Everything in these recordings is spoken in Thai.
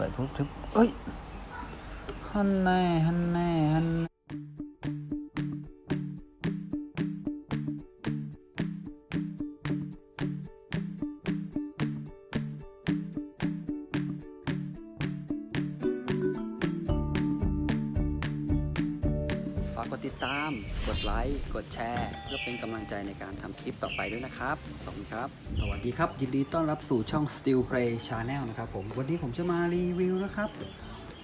ปิดทุบทุบเอ้ยฮันแน่ฮันแน่ฮัน ติดตาม กดไลค์ กดแชร์ เพื่อเป็นกำลังใจในการทำคลิปต่อไปด้วยนะครับ ขอบคุณครับ สวัสดีครับ ยินดีต้อนรับสู่ช่อง Steel Play Channel นะครับผม วันนี้ผมจะมารีวิวนะครับ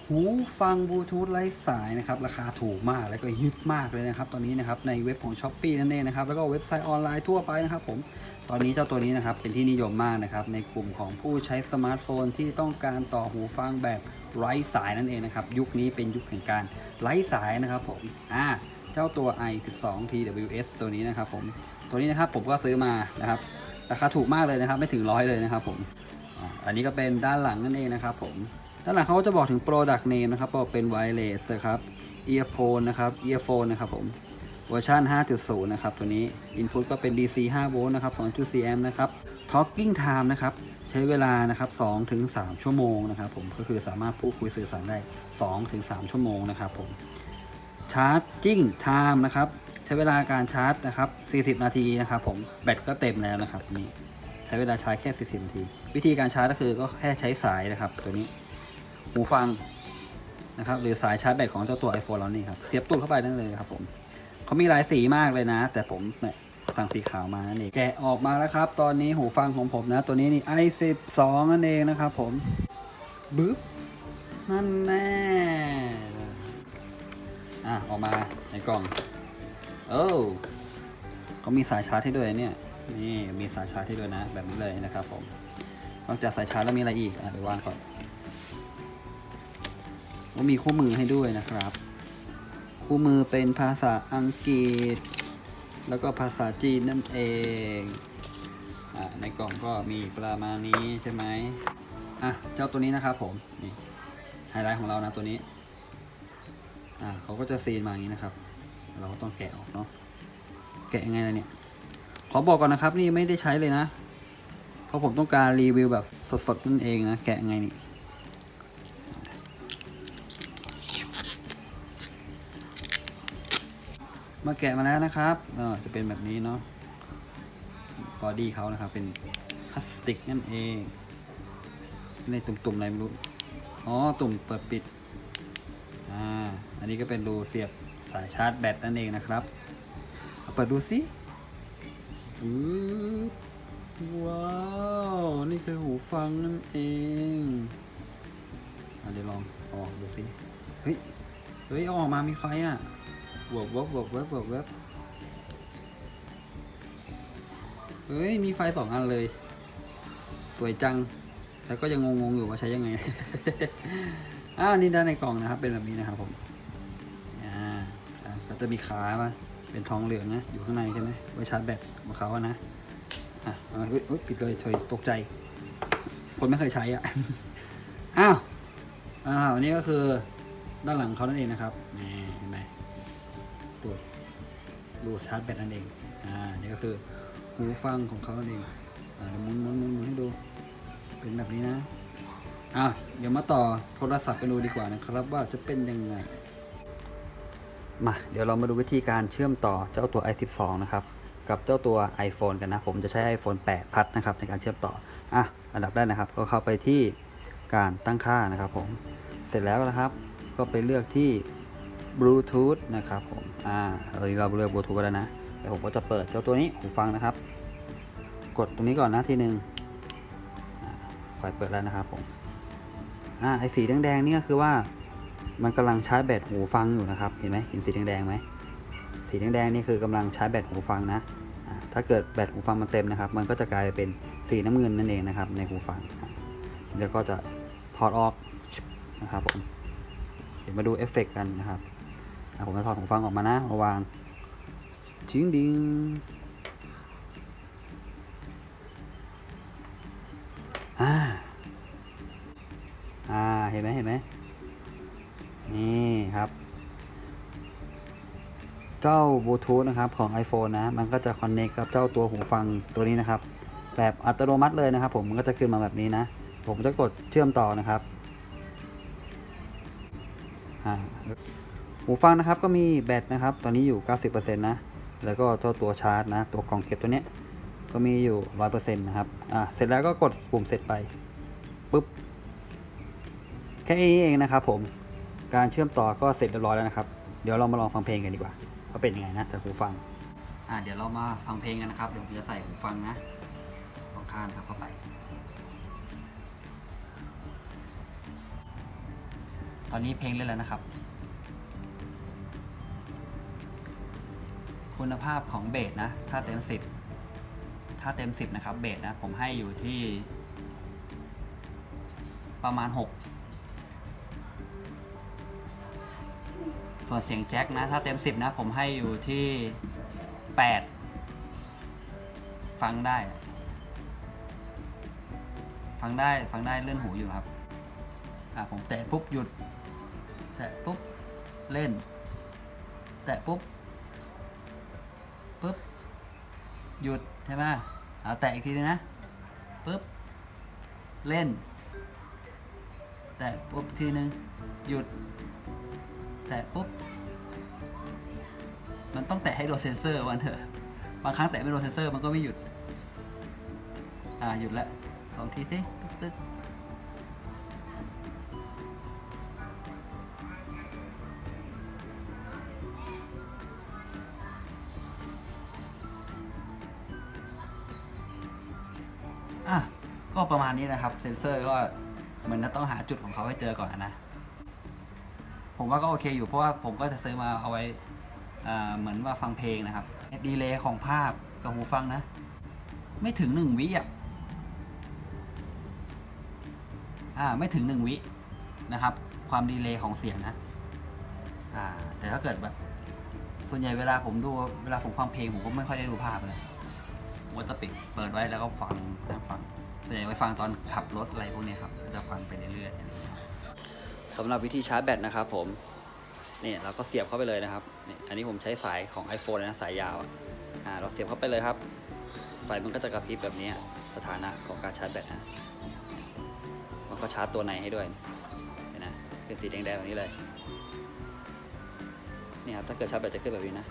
หูฟังบลูทูธไร้สายนะครับ ราคาถูกมากแล้วก็ฮิตมากเลยนะครับ ตอนนี้นะครับในเว็บของ s h อ p e e นั่นเองนะครับ แล้วก็เว็บไซต์ออนไลน์ทั่วไปนะครับผมตอนนี้เจ้าตัวนี้นะครับเป็นที่นิยมมากนะครับในกลุ่มของผู้ใช้สมาร์ทโฟนที่ต้องการต่อหูฟังแบบไร้สายนั่นเองนะครับยุคนี้เป็นยุคแห่งการไร้สายนะครับผมอ่า จ้าตัว i12 TWS ตัวนี้นะครับผมตัวนี้นะครับผมก็ซื้อมานะครับราคาถูกมากเลยนะครับไม่ถึงร้อยเลยนะครับผมอันนี้ก็เป็นด้านหลังนั่นเองนะครับผมด้านหลังเขาก็จะบอกถึง Product Name นะครับบอกเป็น Wireless นะครับ Earphone นะครับ Earphone นะครับผมเวอร์ชัน5.0 นะครับตัวนี้ Input ก็เป็น DC 5 โวลต์นะครับ2.4แอมป์นะครับ Talking Time นะครับใช้เวลานะครับ2ถึง3ชั่วโมงนะครับผมก็คือสามารถพูดคุยสื่อสารได้2ถึง3ชั่วโมงนะครับผม Charging Time นะครับ ใช้เวลาการชาร์จนะครับ 40 นาทีนะครับ ผมแบตก็เต็มแล้วนะครับตัวนี้ใช้เวลาชาร์จแค่ 40 นาที วิธีการชาร์จก็คือก็แค่ใช้สายนะครับ ตัวนี้หูฟังนะครับหรือสายชาร์จแบตของเจ้าตัว iPhone เรานี่ครับเสียบตู้เข้าไปนั่นเลยครับผมเขามีหลายสีมากเลยนะ แต่ผมเนี่ยสั่งสีขาวมานั่นเองแกะออกมาแล้วครับ ตอนนี้หูฟังของผมนะ ตัวนี้นี่ i12 นั่นเองนะครับผมบึ๊บนั่นแน่ อะออกมาในกล่องโอ้เขามีสายชาร์จให้ด้วยเนี่ยนี่มีสายชาร์จให้ด้วยนะ แบบนี้เลยนะครับผมนอกจากสายชาร์จแล้วมีอะไรอีกอะเดี๋ยววางก่อนว่ามีคู่มือให้ด้วยนะครับ คู่มือเป็นภาษาอังกฤษ แล้วก็ภาษาจีนนั่นเองอ่าในกล่องก็มีประมาณนี้ใช่ไหมอะเจ้าตัวนี้นะครับผมนี่ไฮไลท์ของเรานะตัวนี้ อ่าเขาก็จะซีนมาอย่างนี้นะครับ เราก็ต้องแกะออกเนาะแกะยังไงล่ะเนี่ย ขอบอกก่อนนะครับ นี่ไม่ได้ใช้เลยนะ เพราะผมต้องการรีวิวแบบสดๆนั่นเองนะแกะยังไงนี่มาแกะมาแล้วนะครับเออจะเป็นแบบนี้เนาะบอดี้เขานะครับ เป็นพลาสติกนั่นเอง ในตุ่มๆอะไรไม่รู้ อ๋อ ตุ่มเปิดปิด อ่า อันนี้ก็เป็นรูเสียบสายชาร์จแบตนั่นเองนะครับเอาเปิดดูสิว้าว นี่คือหูฟังนั่นเองอะเดี๋ยวลองออกดูสิ เฮ้ย เฮ้ยออกมามีไฟอะบวกวบบวกเว็บวกเว็บเฮ้ย มีไฟสองอันเลย สวยจัง แล้วก็ยังงงๆอยู่ว่าใช้ยังไง อ้าวนี่ด้านในกล่องนะครับ เป็นแบบนี้นะครับผม จะมีขามาเป็นทองเหลืองนะ อยู่ข้างในใช่ไหมไว้ชาร์จแบตของเขาอะนะ อะอาเฮ้ยเฮ้ยปิดเลยเฉยตกใจ คนไม่เคยใช้อะ อ้าว อ้าวอันนี้ก็คือด้านหลังเขานั่นเองนะครับนี่เห็นไหมตัวรูชาร์จแบตนั่นเอง อ่า นี่ก็คือหูฟังของเขานั่นเองอ่าเดี๋ยวหมุนมุนมุนมุนให้ดู เป็นแบบนี้นะอะเดี๋ยวมาต่อโทรศัพท์กันดูดีกว่านะครับ ว่าจะเป็นยังไง มาเดี๋ยวเรามาดูวิธีการเชื่อมต่อเจ้าตัว i12 นะครับ กับเจ้าตัว iPhone กันนะ ผมจะใช้ iPhone 8 พัดนะครับ ในการเชื่อมต่ออะอันดับแรกนะครับ ก็เข้าไปที่การตั้งค่านะครับผมเสร็จแล้วนะครับ ก็ไปเลือกที่บลูทูธนะครับผมอ่าเราเราเลือกบลูทูธแล้วนะเดี๋ยวผมก็จะเปิดเจ้าตัวนี้หูฟังนะครับ กดตรงนี้ก่อนนะทีหนึ่งอ่าไฟเปิดแล้วนะครับผมอ่าไอสีแดงๆนี่ก็คือว่า มันกำลังชาร์จแบตหูฟังอยู่นะครับ เห็นไหมเห็นสีแดงๆไหมสีแดงๆนี่คือกำลังชาร์จแบตหูฟังนะถ้าเกิดแบตหูฟังมันเต็มนะครับ มันก็จะกลายเป็นสีน้ำเงินนั่นเองนะครับ ในหูฟัง แล้วก็จะถอดออกนะครับผมเดี๋ยวมาดูเอฟเฟกต์กันนะครับผมจะถอดหูฟังออกมานะมาวางชิงดิงอ่าอ่าเห็นไหมเห็นไหม นี่ครับ เจ้าบลูทูธนะครับของ iPhone นะ มันก็จะคอนเน c กับเจ้าตัวหูฟังตัวนี้นะครับ แบบอัตโนมัติเลยนะครับ ผมมันก็จะขึ้นมาแบบนี้นะ ผมจะกดเชื่อมต่อนะครับหูฟังนะครับก็มีแบตนะครับ ตอนนี้อยู่ 90%นะ แล้วก็เจ้าตัวชาร์จนะ ตัวกล่องเก็บตัวเนี้ย ก็มีอยู่ 100%นะครับ อ่า เสร็จแล้วก็กดปุ่มเสร็จไป ปุ๊บ แค่นี้เองนะครับผม การเชื่อมต่อก็เสร็จเรียบร้อยแล้วนะครับ เดี๋ยวเรามาลองฟังเพลงกันดีกว่าว่าเป็นยังไงนะจากหูฟัง อ่าเดี๋ยวเรามาฟังเพลงกันนะครับ เดี๋ยวผมจะใส่หูฟังนะสองข้างครับเข้าไป ตอนนี้เพลงเล่นแล้วนะครับ คุณภาพของเบสนะ ถ้าเต็ม 10 ถ้าเต็ม 10 นะครับ เบสนะ ผมให้อยู่ที่ ประมาณ 6 ส่วนเสียงแจ็คนะ ถ้าเต็มสิบนะ ผมให้อยู่ที่แปดฟังได้ ฟังได้ฟังได้เลื่อนหูอยู่ครับ อ่าผมแตะปุ๊บหยุด แตะปุ๊บ เล่น แตะปุ๊บปุ๊บ หยุด ใช่ไหมเอาแตะอีกทีนึงนะปุ๊บ เล่น แตะปุ๊บทีนึงหยุด แตะปุ๊บ มันต้องแตะให้โดนเซนเซอร์วันเถอะ บางครั้งแตะไม่โดนเซนเซอร์มันก็ไม่หยุด อ่าหยุดละสองทีสิตึ๊กตึ๊กอะก็ประมาณนี้นะครับ เซนเซอร์ก็เหมือนจะต้องหาจุดของเขาให้เจอก่อนนะ ผมว่าก็โอเคอยู่เพราะว่าผมก็จะซื้อมาเอาไว้อ่าเหมือนว่าฟังเพลงนะครับดีเลย์ของภาพกับหูฟังนะ ไม่ถึงหนึ่งวิอะอ่าไม่ถึงหนึ่งวินะครับ ความดีเลย์ของเสียงนะอ่าแต่ถ้าเกิดแบบ ส่วนใหญ่เวลาผมดูเวลาผมฟังเพลงผมก็ไม่ค่อยได้ดูภาพเลยวัตปิดเปิดไว้แล้วก็ฟังนั่งฟังส่วนใหญ่ไว้ฟังตอนขับรถอะไรพวกนี้ครับก็จะฟังไปเรื่อยๆ สำหรับวิธีชาร์จแบตนะครับผมนี่เราก็เสียบเข้าไปเลยนะครับนี่อันนี้ผมใช้สายของ iPhone นะสายยาวอะอ่าเราเสียบเข้าไปเลยครับ ไฟมันก็จะกระพริบแบบนี้สถานะของการชาร์จแบตนะมันก็ชาร์จตัวในให้ด้วยเห็นนะเป็นสีแดงๆแบบนี้เลยนี่ครับถ้าเกิดชาร์จแบตจะขึ้นแบบนี้นะ